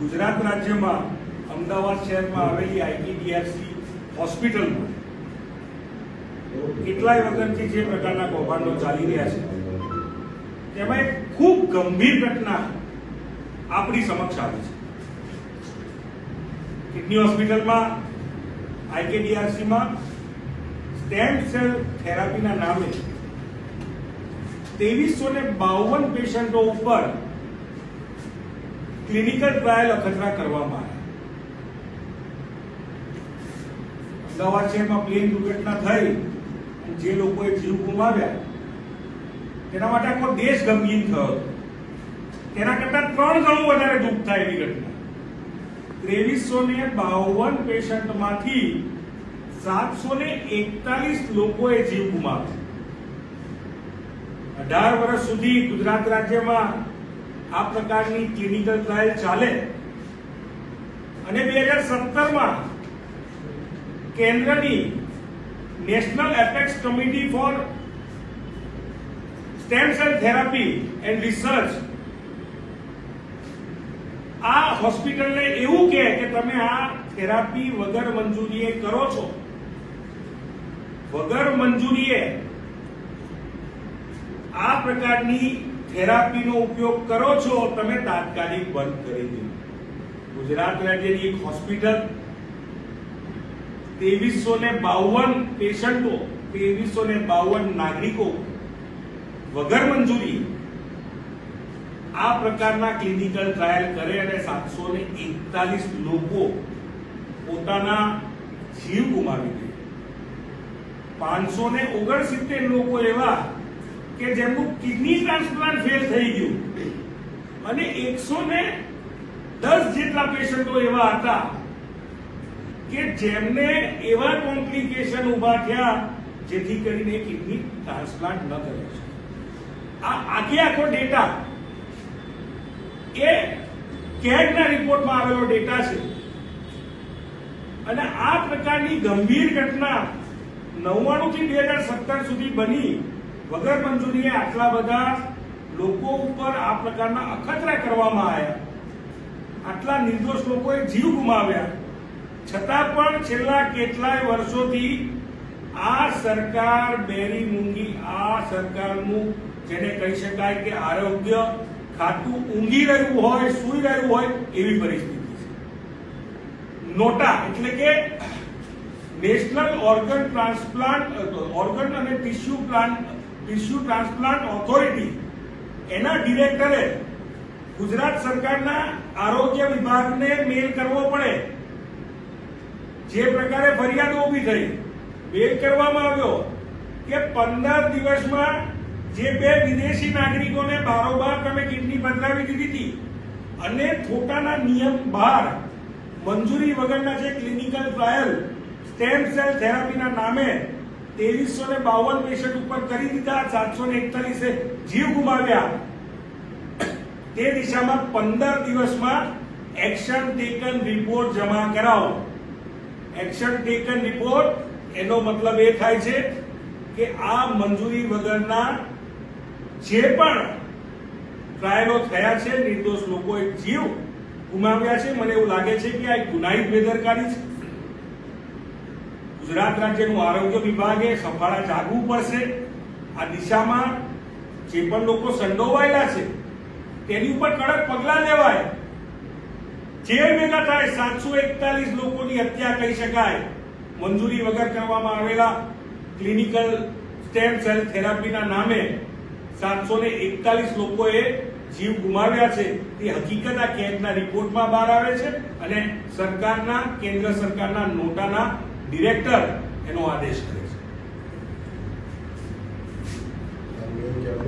ગુજરાત રાજ્યમાં અમદાવાદ શહેરમાં આવેલી આઈટીડીએફસી હોસ્પિટલમાં કેટલાય વખતથી જે પ્રકારના કૌભાંડો ચાલી રહ્યા છે, તેમાં એક ખૂબ ગંભીર ઘટના આપણી સમક્ષ આવી છે. કિડની હોસ્પિટલમાં આઈકેડીઆરસીમાં સ્ટેમ સેલ થેરાપીના નામે ત્રેવીસો ને બાવન પેશન્ટો ઉપર ક્લિનિકલ ટ્રાયલ અખતરા કરવામાં આવ્યા અમદાવાદ શહેરમાં પ્લેન દુર્ઘટના થઈ જે લોકોએ જીવ ગુમાવ્યા, તેના માટે આખો દેશ ગમગીન થયો તેના કરતા ત્રણ ગણું વધારે દુઃખ થાય એવી ઘટના. ત્રેવીસો ને બાવન પેશન્ટમાંથી સાતસો ને એકતાલીસ લોકોએ જીવ ગુમાવ્યો. અઢાર વર્ષ સુધી ગુજરાત રાજ્યમાં આ પ્રકારની ક્લિનિકલ ટ્રાયલ ચાલે. અને બે હજાર સત્તરમાં કેન્દ્રની national apex committee for stem cell therapy and research આ હોસ્પિટલને એવું કહે કે તમે આ થેરાપી વગર મંજૂરીએ કરો છો. વગર મંજૂરીએ આ પ્રકારની થેરાપીનો ઉપયોગ કરો છો, તમે તાત્કાલિક બંધ કરી દો. ગુજરાત રાજ્યની એક હોસ્પિટલ ત્રેવીસો ને બાવન પેશન્ટો ત્રેવીસો ને બાવન નાગરિકો વગર મંજૂરી આ પ્રકારના ક્લિનિકલ ટ્રાયલ કરે અને સાતસો ને એકતાલીસ લોકો પોતાના જીવ ગુમાવી દે પાંચસો ને ઓગણસિત્તેર લોકો એવા કે જેમનું કિડની ટ્રાન્સપ્લાન્ટ ફેલ થઈ ગયું. અને એકસો ને દસ જેટલા પેશન્ટો એવા હતા કે જેમને એવા કોમ્પ્લિકેશન ઊભા થયા જેથી કરીને કિડની ટ્રાન્સપ્લાન્ટ ન કરે છે. આ આખે આખો ડેટા એ કેગના રિપોર્ટમાં આવેલો ડેટા છે. અને આ પ્રકારની ગંભીર ઘટના નવ્વાણું થી બે હજાર સત્તર સુધી બની વગર મંજૂરીએ આટલા બધા લોકો ઉપર આ પ્રકારના અખતરા કરવામાં આવ્યા. આટલા નિર્દોષ લોકોએ જીવ ગુમાવ્યા. છતાં પણ છેલ્લા કેટલાય વર્ષોથી આ સરકાર બેરી મૂંગી, આ સરકારનું જેને કહી શકાય કે આરોગ્ય ખાતું ઊંઘી રહ્યું હોય, સૂઈ રહ્યું હોય એવી પરિસ્થિતિ છે. નોટા એટલે કે નેશનલ ઓર્ગન ટ્રાન્સપ્લાન્ટ ઓર્ગન અને tissue plant tissue transplant authority, એના ડિરેક્ટરે ગુજરાત સરકારના આરોગ્ય વિભાગને મેલ કરવો પડે. જે પ્રકારે ફરિયાદો ઊભી થઈ, મેલ કરવામાં આવ્યો કે પંદર દિવસમાં જે બે વિદેશી નાગરિકોને બારોબાર તમે કિડની બદલાવી દીધી હતી અને ખોટાના નિયમ બહાર મંજૂરી વગરના જે ક્લિનિકલ ટ્રાયલ, સ્ટેમ સેલ થેરાપીના નામે ત્રેવીસો ને બાવન પેશન્ટ ઉપર કરી દીધા, સાતસો ને એકતાલીસે જીવ ગુમાવ્યા. તે દિશામાં પંદર દિવસમાં એક્શન ટેકન રિપોર્ટ જમા કરાવો. એક્શન ટેકન રિપોર્ટ, એનો મતલબ એ થાય છે કે આ મંજૂરી વગરના જે પણ ટ્રાયલો થયા છે, નિર્દોષ લોકોએ જીવ ગુમાવ્યા છે. મને એવું લાગે છે કે આ ગુનાહિત બેદરકારી છે. ગુજરાત રાજ્યનું આરોગ્ય વિભાગે સફાળા જાગવું પડશે. આ દિશામાં જે પણ લોકો સંડોવાયેલા છે, તેની ઉપર કડક પગલાં લેવાય. જે ભેગા થાય, સાતસો એકતાલીસ લોકોની હત્યા કહી શકાય. મંજૂરી વગર કરવામાં આવેલા ક્લિનિકલ સ્ટેમ સેલ થેરાપીના નામે સાતસો ને એકતાલીસ લોકોએ જીવ ગુમાવ્યા છે. તે હકીકત આ કેમ્પના રિપોર્ટમાં બહાર આવે છે અને સરકારના, કેન્દ્ર સરકારના નોટાના ડિરેક્ટર એનો આદેશ કરે છે.